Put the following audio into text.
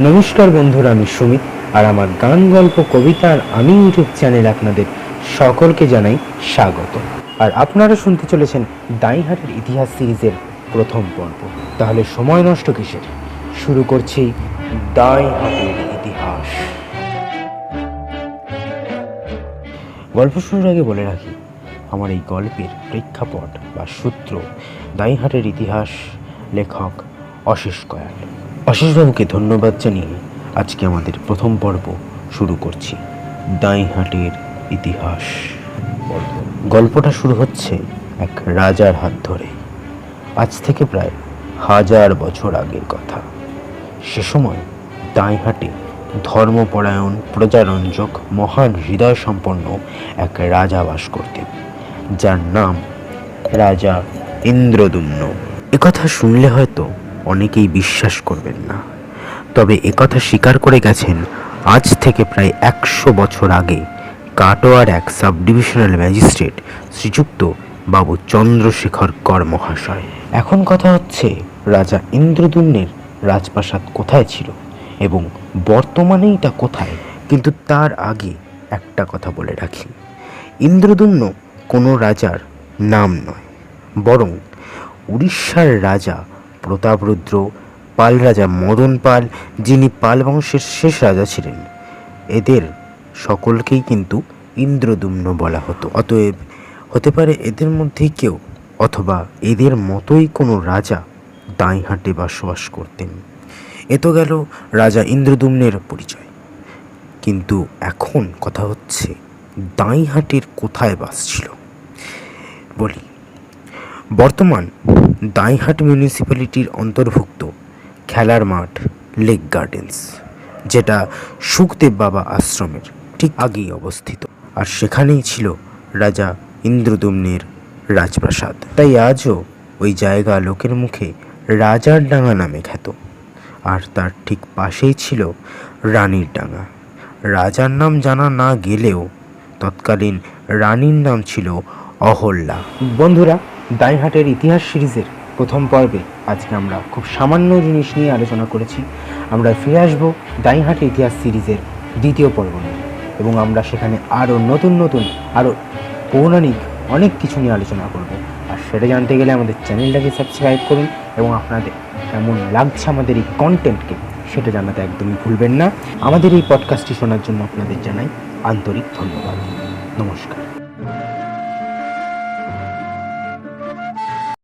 নমস্কার বন্ধুরা, আমি সুমিত, আর আমার গান, গল্প কবিতার আমি ইউটিউব চ্যানেল আপনাদের সকলকে জানাই স্বাগত। আর আপনারা শুনতে চলেছেন দাইহাটের ইতিহাস সিরিজের প্রথম পর্ব। তাহলে সময় নষ্ট কিসের? শুরু করছি দাইহাটের ইতিহাস। গল্প শুরুর আগে বলে রাখি, আমার এই গল্পের প্রেক্ষাপট বা সূত্র দাইহাটের ইতিহাস লেখক অশেষ কয়াল। অশেষবাবুকে ধন্যবাদ জানিয়ে আজকে আমাদের প্রথম পর্ব শুরু করছি। দাইহাটের ইতিহাস। গল্পটা শুরু হচ্ছে এক রাজার হাত ধরে। আজ থেকে প্রায় হাজার বছর আগের কথা। সে সময় দাঁইহাটে ধর্মপরায়ণ, প্রজারঞ্জক, মহান হৃদয় সম্পন্ন এক রাজা বাস করতেন, যার নাম রাজা ইন্দ্রদুম্ন। একথা শুনলে হয়তো অনেকেই বিশ্বাস করবেন না। তবে একথা স্বীকার করে গেছেন আজ থেকে প্রায় একশো বছর আগে কাটোয়ার এক সাব ডিভিশনাল ম্যাজিস্ট্রেট শ্রীযুক্ত বাবু চন্দ্রশেখর কর মহাশয় এখন কথা হচ্ছে রাজা ইন্দ্রদুম্নের রাজপ্রাসাদ কোথায় ছিল এবং বর্তমানেই তা কোথায়? কিন্তু তার আগে একটা কথা বলে রাখি। ইন্দ্রদুম্ন কোনো রাজার নাম নয়, বরং উড়িষ্যার রাজা প্রতাপরুদ্র পাল রাজা মদন পাল, যিনি পাল বংশের শেষ রাজা ছিলেন। এদের সকলকেই কিন্তু ইন্দ্রদুম্ন বলা হতো। অতএব হতে পারে এদের মধ্যে কেউ অথবা এদের মতোই কোনো রাজা দাঁইহাটে বসবাস করতেন। এ তো গেল রাজা ইন্দ্রদুম্নের পরিচয়। কিন্তু এখন কথা হচ্ছে দাঁইহাটের কোথায় বাস ছিল। বলি, বর্তমান দাঁইহাট মিউনিসিপ্যালিটির অন্তর্ভুক্ত খেলার মাঠ, লেক গার্ডেন্স, যেটা সুখদেব বাবা আশ্রমের ঠিক আগেই অবস্থিত। আর সেখানেই ছিল রাজা ইন্দ্রদুম্নের রাজপ্রাসাদ। তাই আজও ওই জায়গা লোকের মুখে রাজার ডাঙা নামে খ্যাত। আর তার ঠিক পাশেই ছিল রানীর ডাঙা। রাজার নাম জানা না গেলেও তৎকালীন রানীর নাম ছিল অহল্যা। বন্ধুরা দাইহাটের ইতিহাস সিরিজের প্রথম পর্বে আজকে আমরা খুব সামান্য জিনিস নিয়ে আলোচনা করেছি। আমরা ফিরে আসব দাইহাটের ইতিহাস সিরিজের দ্বিতীয় পর্ব নিয়ে। এবং আমরা সেখানে আরও নতুন নতুন, আরও পৌরাণিক অনেক কিছু নিয়ে আলোচনা করব। আর সেটা জানতে গেলে আমাদের চ্যানেলটাকে সাবস্ক্রাইব করুন এবং আপনাদের কেমন লাগছে আমাদের এই কন্টেন্টকে সেটা জানাতে একদমই ভুলবেন না। আমাদের এই পডকাস্টটি শোনার জন্য আপনাদের জানাই আন্তরিক ধন্যবাদ। নমস্কার।